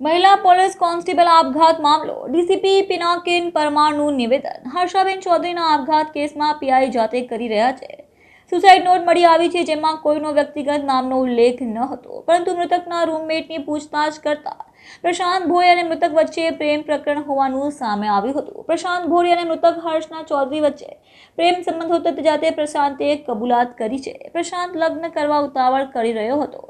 મહિલા police constable આપઘાત મામલો. ડીસીપી પિનાકિન પરમારનું નિવેદન. હર્ષાબેન ચૌધરીના આપઘાત કેસમાં પીઆઈ જાતે કરી રહ્યા છે. સુસાઇડ નોટ મળી આવી છે જેમાં કોઈનો વ્યક્તિગત નામનો ઉલ્લેખ ન હતો, પરંતુ મૃતકના રૂમમેટની પૂછતાછ કરતા પ્રશાંત ભોઈ અને મૃતક વચ્ચે પ્રેમ પ્રકરણ હોવાનું સામે આવ્યું હતું. પ્રશાંત ભોરી અને મૃતક હર્ષના ચૌધરી વચ્ચે પ્રેમ સંબંધ હતો જાતે પ્રશાંતે કબૂલાત કરી છે. પ્રશાંત લગ્ન કરવા ઉતાવળ કરી રહ્યો હતો.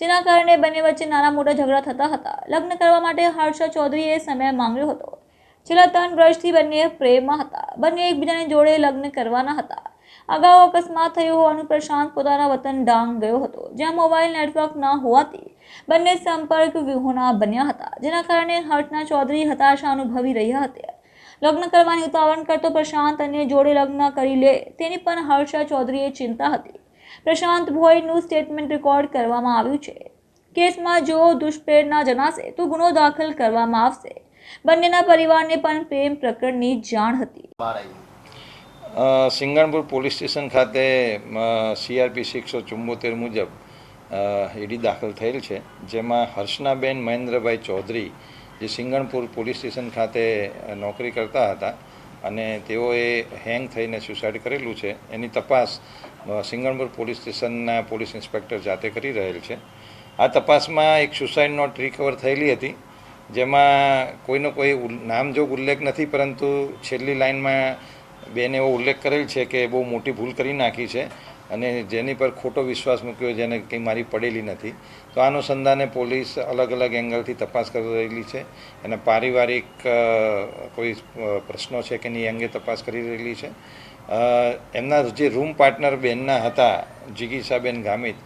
જેના કારણે બંને વચ્ચે નાના મોટા ઝઘડા થતા હતા. લગ્ન કરવા માટે હર્ષ ચૌધરીએ સમય માંગ્યો હતો. છેલ્લા ત્રણ વર્ષથી બંને પ્રેમમાં હતા. બંને એકબીજાની જોડે લગ્ન કરવાના હતા. અગાઉ અકસ્માત થયો હોવાનું પ્રશાંત પોતાના વતન ડાંગ ગયો હતો. જ્યાં મોબાઈલ નેટવર્ક ન હોવાથી બંને સંપર્ક વિહોણા બન્યા હતા, જેના કારણે હર્ષના ચૌધરી હતાશા અનુભવી રહ્યા હતા. લગ્ન કરવાની ઉતાવળ કરતો પ્રશાંત અને જોડે લગ્ન કરી લે તેની પણ હર્ષ ચૌધરીએ ચિંતા હતી. પ્રશાંત ભોઈનું સ્ટેટમેન્ટ રેકોર્ડ કરવામાં આવ્યું છે. કેસમાં જો દુષ્પ્રેરણા જણાશે તો ગુનો દાખલ કરવામાં આવશે. બંનેના પરિવારને પણ પ્રેમ પ્રકરણની જાણ હતી. સિંગણપુર પોલીસ સ્ટેશન ખાતે સીઆરપી એકસો ચુંબોતેર મુજબ ઈડી દાખલ થયેલ છે. જેમાં હર્ષનાબેન મહેન્દ્રભાઈ ચૌધરી, જે સિંગણપુર પોલીસ સ્ટેશન ખાતે નોકરી કરતા હતા અને તેઓએ હેંગ થઈને સુસાઇડ કરેલું છે. એની તપાસ સિંગણપુર પોલીસ સ્ટેશનના પોલીસ ઇન્સ્પેક્ટર જાતે કરી રહેલ છે. આ તપાસમાં એક સુસાઇડ નોટ રિકવર થયેલી હતી, જેમાં કોઈનો કોઈ નામજોગ ઉલ્લેખ નથી, પરંતુ છેલ્લી લાઇનમાં બેને એવો ઉલ્લેખ કરેલ છે કે બહુ મોટી ભૂલ કરી નાખી છે. અને જેની પર ખોટો વિશ્વાસ મૂક્યો, જેને કંઈ મારી પડેલી નથી, તો આ અનુસંધાને પોલીસ અલગ અલગ એંગલથી તપાસ કરી રહેલી છે અને પારિવારિક કોઈ પ્રશ્નો છે કે નહીં અંગે તપાસ કરી રહેલી છે. એમના જે રૂમ પાર્ટનર બેનના હતા જિગીસાબેન ગામિત,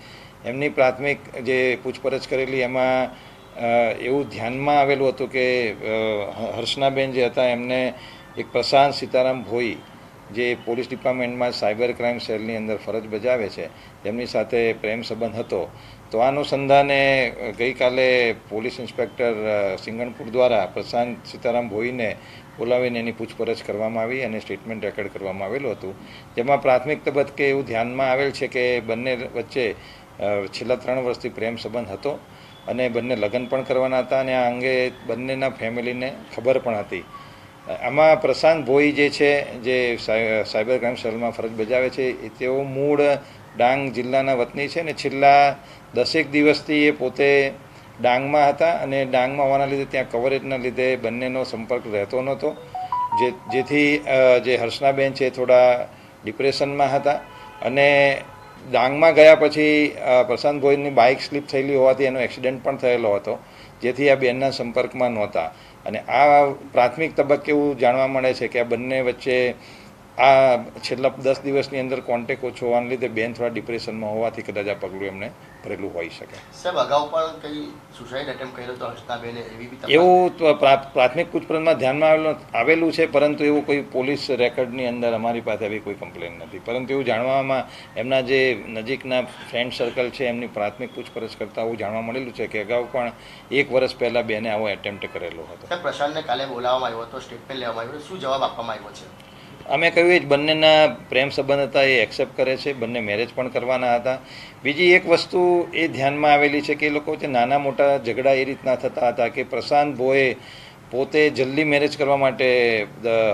એમની પ્રાથમિક જે પૂછપરછ કરેલી, એમાં એવું ધ્યાનમાં આવેલું હતું કે હર્ષનાબેન જે હતા, એમને એક પ્રશાંત સીતારામ ભોઈ જે પોલીસ ડિપાર્ટમેન્ટમાં સાયબર ક્રાઇમ સેલની અંદર ફરજ બજાવે છે, તેમની સાથે પ્રેમ સંબંધ હતો, તો આ અનુસંધાને ગઈકાલે પોલીસ ઇન્સ્પેક્ટર સિંગણપુર દ્વારા પ્રશાંત સીતારામ ભોઈને બોલાવીને એની પૂછપરછ કરવામાં આવી અને સ્ટેટમેન્ટ રેકોર્ડ કરવામાં આવેલું હતું. જેમાં પ્રાથમિક તબક્કે એવું ધ્યાનમાં આવેલ છે કે બંને વચ્ચે છેલ્લા ત્રણ વર્ષથી પ્રેમ સંબંધ હતો અને બંને લગ્ન પણ કરવાના હતા અને આ અંગે બંનેના ફેમિલીને ખબર પણ હતી. આમાં પ્રશાંત ભોઈ જે છે, જે સાય- સાયબર ક્રાઇમ સેલમાં ફરજ બજાવે છે, એ તેઓ મૂળ ડાંગ જિલ્લાના વતની છે ને છેલ્લા દસેક દિવસથી એ પોતે ડાંગમાં હતા અને ડાંગમાં હોવાના લીધે ત્યાં કવરેજના લીધે બંનેનો સંપર્ક રહેતો નહોતો. જે, જેથી જે હર્ષનાબેન છે થોડા ડિપ્રેશનમાં હતા અને ડાંગમાં ગયા પછી પ્રશાંત ભોઈની બાઇક સ્લીપ થયેલી હોવાથી એનો એક્સિડન્ટ પણ થયેલો હતો, જેથી આ બેનના સંપર્કમાં નહોતા. અને આ પ્રાથમિક તબક્કે એવું જાણવા મળે છે કે આ બંને વચ્ચે આ છેલ્લા દસ દિવસની અંદર કોન્ટેક ઓછો હોવાને લીધે બેન થોડા ડિપ્રેશનમાં હોવાથી કદાચ આ પગલું એમને ભરેલું હોઈ શકે. સાહેબ અગાઉ પણ કઈ સુસાઇડ એટેમ્પ કર્યો તો હર્ષનાબેને એવી એવું પ્રાથમિક પૂછપરછમાં ધ્યાનમાં આવેલું આવેલું છે પરંતુ એવું કોઈ પોલીસ રેકોર્ડની અંદર અમારી પાસે આવી કોઈ કમ્પ્લેન નથી. પરંતુ એવું જાણવામાં એમના જે નજીકના ફ્રેન્ડ સર્કલ છે એમની પ્રાથમિક પૂછપરછ કરતાં એવું જાણવા મળેલું છે કે અગાઉ પણ એક વર્ષ પહેલાં બેને આવો એટેમ્પ્ટ કરેલો હતો. પ્રશાંતને કાલે બોલાવવામાં આવ્યો હતો સ્ટેટમેન્ટ લેવામાં આવ્યું શું જવાબ આપવામાં આવ્યો છે? અમે કહ્યું એ જ બંનેના પ્રેમ સંબંધ હતા, એ એક્સેપ્ટ કરે છે, બંને મેરેજ પણ કરવાના હતા. બીજી એક વસ્તુ એ ધ્યાનમાં આવેલી છે કે એ લોકો જે નાના મોટા ઝઘડા એ રીતના થતા હતા કે પ્રશાંત ભોએ પોતે જલ્દી મેરેજ કરવા માટે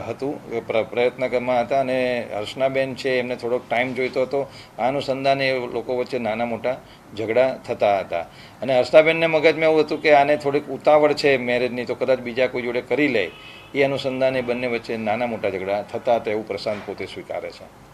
હતું પ્ર- પ્રયત્ન કરવામાં હતા અને હર્ષનાબેન છે, એમને થોડોક ટાઈમ જોઈતો હતો. આ અનુસંધાને એ લોકો વચ્ચે નાના મોટા ઝઘડા થતા હતા. અને હર્ષનાબેનને મગજમાં એવું હતું કે આને થોડીક ઉતાવળ છે મેરેજની તો કદાચ બીજા કોઈ જોડે કરી લે. એ અનુસંધાને બંને વચ્ચે નાના મોટા ઝઘડા થતા હતા એવું પ્રશાંત પોતે સ્વીકારે છે.